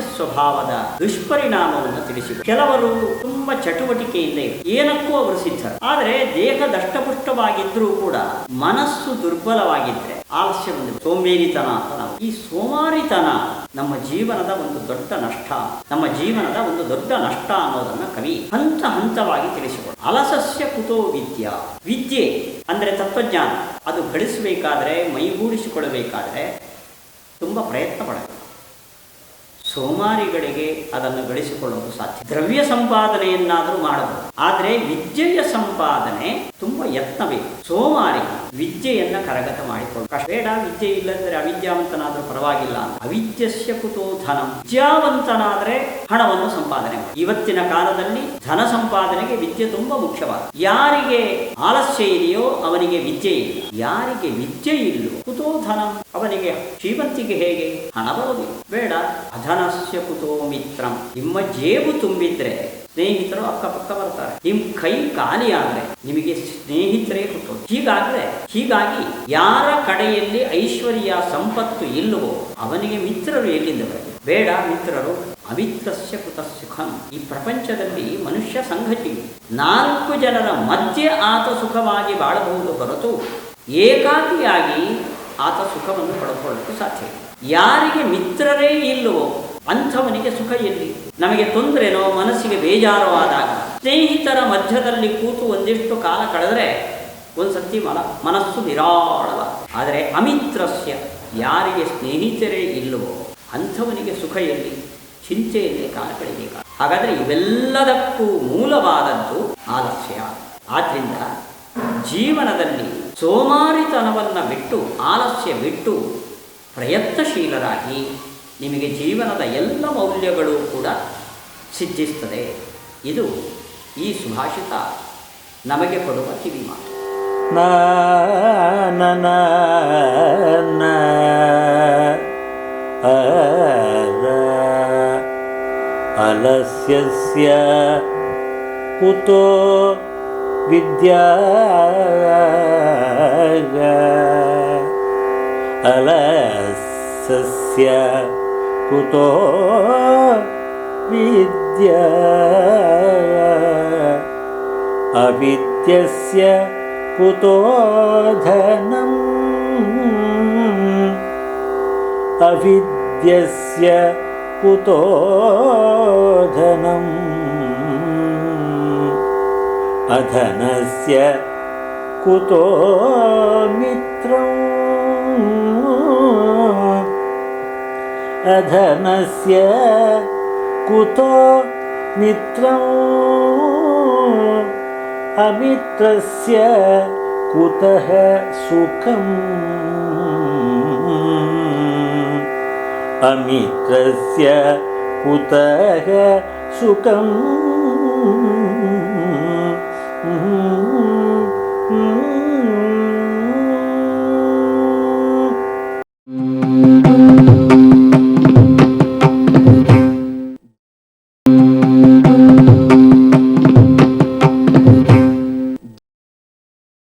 ಸ್ವಭಾವದ ದುಷ್ಪರಿಣಾಮವನ್ನು ತಿಳಿಸಿ ಕೆಲವರು ತುಂಬಾ ಚಟುವಟಿಕೆಯಿಂದ ಏನಕ್ಕೂ ಅವರು ಸಿದ್ಧರು. ಆದರೆ ದೇಹ ದಷ್ಟಪುಷ್ಟವಾಗಿದ್ರೂ ಕೂಡ ಮನಸ್ಸು ದುರ್ಬಲವಾಗಿದ್ರೆ ಆಲಸ್ಯ ಬಂದಿದೆ ಸೋಂಬೇರಿತನ ಅಂತ ಈ ಸೋಮಾರಿತನ ನಮ್ಮ ಜೀವನದ ಒಂದು ದೊಡ್ಡ ನಷ್ಟ. ನಮ್ಮ ಜೀವನದ ಒಂದು ದೊಡ್ಡ ನಷ್ಟ ಅನ್ನೋದನ್ನ ಕವಿ ಹಂತ ಹಂತವಾಗಿ ತಿಳಿಸಿಕೊಡ. ಅಲಸಸ್ಯ ಕುತೋ ವಿದ್ಯಾ. ವಿದ್ಯೆ ಅಂದ್ರೆ ತತ್ವಜ್ಞಾನ. ಅದು ಗಳಿಸಬೇಕಾದ್ರೆ ಮೈಗೂಡಿಸಿಕೊಳ್ಳಬೇಕಾದ್ರೆ ತುಂಬ ಪ್ರಯತ್ನ ಪಡಬೇಕು ಸೋಮಾರಿಗಳಿಗೆ ಅದನ್ನು ಗಳಿಸಿಕೊಳ್ಳಲು ಸಾಧ್ಯ. ದ್ರವ್ಯ ಸಂಪಾದನೆಯನ್ನಾದರೂ ಮಾಡಬಹುದು. ಆದರೆ ವಿದ್ಯೆಯ ಸಂಪಾದನೆ ತುಂಬ ಯತ್ನವೇ. ಸೋಮಾರಿ ವಿದ್ಯೆಯನ್ನ ಕರಗತ ಮಾಡಿಕೊಂಡು ಬೇಡ, ವಿದ್ಯೆ ಇಲ್ಲಂದ್ರೆ ಅವಿದ್ಯಾವಂತನಾದ್ರೂ ಪರವಾಗಿಲ್ಲ ಅವಿದ್ಯಸ್ಯ ಕುತೋ ಧನ. ವಿದ್ಯಾವಂತನಾದ್ರೆ ಹಣವನ್ನು ಸಂಪಾದನೆ ಮಾಡಿ. ಇವತ್ತಿನ ಕಾಲದಲ್ಲಿ ಧನ ಸಂಪಾದನೆಗೆ ವಿದ್ಯೆ ತುಂಬಾ ಮುಖ್ಯವಾದ. ಯಾರಿಗೆ ಆಲಸ್ಯ ಇದೆಯೋ ಅವನಿಗೆ ವಿದ್ಯೆ ಇಲ್ಲ. ಯಾರಿಗೆ ವಿದ್ಯೆ ಇಲ್ಲೋ ಕುತೋ ಧನ. ಅವನಿಗೆ ಶ್ರೀಮಂತಿಗೆ ಹೇಗೆ? ಹಣ ಬರೋದಿಲ್ಲ. ಬೇಡ. ಅಧನಸ್ಯ ಕುತೋ ಮಿತ್ರಂ. ನಿಮ್ಮ ಜೇಬು ತುಂಬಿದ್ರೆ ಸ್ನೇಹಿತರು ಅಕ್ಕಪಕ್ಕ ಬರ್ತಾರೆ. ನಿಮ್ ಕೈ ಖಾಲಿಯಾದ್ರೆ ನಿಮಗೆ ಸ್ನೇಹಿತರೇ ಹುಟ್ಟೋದು ಹೀಗಾದ್ರೆ, ಹೀಗಾಗಿ ಯಾರ ಕಡೆಯಲ್ಲಿ ಐಶ್ವರ್ಯ ಸಂಪತ್ತು ಇಲ್ಲವೋ ಅವನಿಗೆ ಮಿತ್ರರು ಎಲ್ಲಿಂದ ಬರಬೇಕು ಬೇಡ ಮಿತ್ರರು, ಅಮಿತ್ರಸ್ಯ ಕೃತ ಸುಖಂ. ಈ ಪ್ರಪಂಚದಲ್ಲಿ ಮನುಷ್ಯ ಸಂಘಟಿ ನಾಲ್ಕು ಜನರ ಮಧ್ಯೆ ಆತ ಸುಖವಾಗಿ ಬಾಳಬಹುದು ಹೊರತು ಏಕಾಕಿಯಾಗಿ ಆತ ಸುಖವನ್ನು ಪಡೆದುಕೊಳ್ಳಲು ಸಾಧ್ಯ ಯಾರಿಗೆ ಮಿತ್ರರೇ ಇಲ್ಲವೋ ಅಂಥವನಿಗೆ ಸುಖ ಎಲ್ಲಿ ನಮಗೆ ತೊಂದರೆನೋ ಮನಸ್ಸಿಗೆ ಬೇಜಾರವಾದಾಗ ಸ್ನೇಹಿತರ ಮಧ್ಯದಲ್ಲಿ ಕೂತು ಒಂದಿಷ್ಟು ಕಾಲ ಕಳೆದರೆ ಒಂದು ಸತಿ ಮನ ಮನಸ್ಸು ನಿರಾಳವ. ಆದರೆ ಅಮಿತ್ರಸ್ಯ ಯಾರಿಗೆ ಸ್ನೇಹಿತರೇ ಇಲ್ಲವೋ ಅಂಥವನಿಗೆ ಸುಖ ಎಲ್ಲಿ ಚಿಂತೆಯಲ್ಲಿ ಕಾಲ ಕಳೆಯಬೇಕು? ಹಾಗಾದರೆ ಇವೆಲ್ಲದಕ್ಕೂ ಮೂಲವಾದದ್ದು ಆಲಸ್ಯ. ಆದ್ದರಿಂದ ಜೀವನದಲ್ಲಿ ಸೋಮಾರಿತನವನ್ನು ಬಿಟ್ಟು, ಆಲಸ್ಯ ಬಿಟ್ಟು ಪ್ರಯತ್ನಶೀಲರಾಗಿ ನಿಮಗೆ ಜೀವನದ ಎಲ್ಲ ಮೌಲ್ಯಗಳು ಕೂಡ ಸಿದ್ಧಿಸ್ತದೆ. ಇದು ಈ ಸುಭಾಷಿತ ನಮಗೆ ಕೊಡುವ ಕಿವಿ ಮಾತು. ಅಲಸ್ಯಸ್ಯ ಕುತೋ ವಿದ್ಯಾ ಅಲಸ್ಯ कुतो विद्या। अविद्यस्य कुतो धनम् अविद्यस्य कुतो धनम् अधनस्य कुतो मित्रम् अधनस्य कुतो मित्रम् अमित्रस्य कुतः सुखम् अमित्रस्य कुतः सुखम्